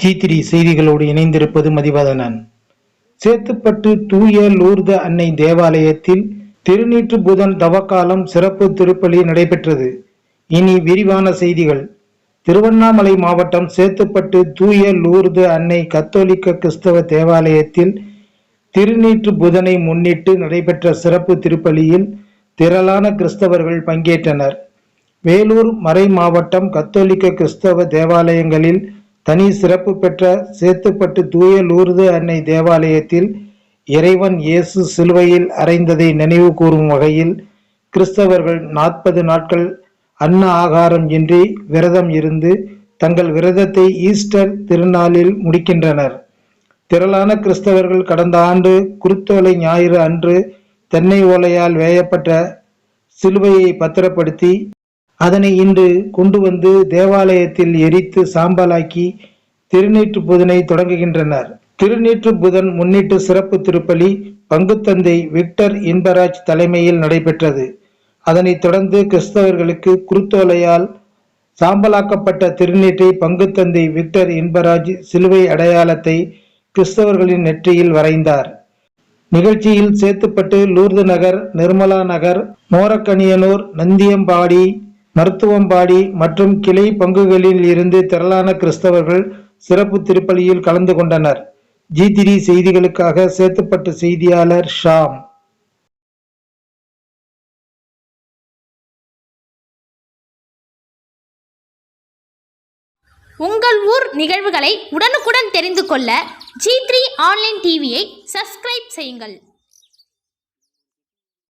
G three செய்திகளோடு இணைந்திருப்பது மதிவதனன். சேத்துப்பட்டு தூய லூர்து அன்னை தேவாலயத்தில் திருநீற்று புதன் தவக்காலம் சிறப்பு திருப்பலி நடைபெற்றது. இனி விரிவான செய்திகள். திருவண்ணாமலை மாவட்டம் சேத்துப்பட்டு தூய லூர்து அன்னை கத்தோலிக்க கிறிஸ்தவ தேவாலயத்தில் திருநீற்று புதனை முன்னிட்டு நடைபெற்ற சிறப்பு திருப்பலியில் திரளான கிறிஸ்தவர்கள் பங்கேற்றனர். வேலூர் மறை மாவட்டம் கத்தோலிக்க கிறிஸ்தவ தேவாலயங்களில் தனி சிறப்பு பெற்ற சேத்துப்பட்டு தூய லூர்து அன்னை தேவாலயத்தில் இறைவன் இயேசு சிலுவையில் அறைந்ததை நினைவு கூறும் வகையில் கிறிஸ்தவர்கள் நாற்பது நாட்கள் அன்ன ஆகாரம் இன்றி விரதம் இருந்து தங்கள் விரதத்தை ஈஸ்டர் திருநாளில் முடிக்கின்றனர். திரளான கிறிஸ்தவர்கள் கடந்த ஆண்டு குருத்தோலை ஞாயிறு அன்று தென்னை ஓலையால் வேயப்பட்ட சிலுவையை பத்திரப்படுத்தி அதனை இன்று கொண்டு வந்து தேவாலயத்தில் எரித்து சாம்பலாக்கி திருநீற்று புதனை தொடங்குகின்றனர். திருநீற்று புதன் முன்னிட்டு சிறப்பு திருப்பலி பங்குத்தந்தை விக்டர் இன்பராஜ் தலைமையில் நடைபெற்றது. அதனைத் தொடர்ந்து கிறிஸ்தவர்களுக்கு குருத்தோலையால் சாம்பலாக்கப்பட்ட திருநீற்றை பங்குத்தந்தை விக்டர் இன்பராஜ் சிலுவை அடையாளத்தை கிறிஸ்தவர்களின் நெற்றியில் வரைந்தார். நிகழ்ச்சியில் சேத்துப்பட்டு லூர்து நகர் நிர்மலா நகர் மோரக்கணியனூர் நந்தியம்பாடி மருத்துவம்பாடி மற்றும் கிளை பங்குகளில் இருந்து திரளான கிறிஸ்தவர்கள் சிறப்பு திருப்பலியில் கலந்து கொண்டனர். ஜி த்ரீ செய்திகளுக்காக சேத்துப்பட்டு செய்தியாளர் ஷாம். உங்கள் ஊர் நிகழ்வுகளை உடனுக்குடன் தெரிந்து கொள்ள ஜி த்ரீ ஆன்லைன் டிவியை சப்ஸ்கிரைப் செய்யுங்கள்.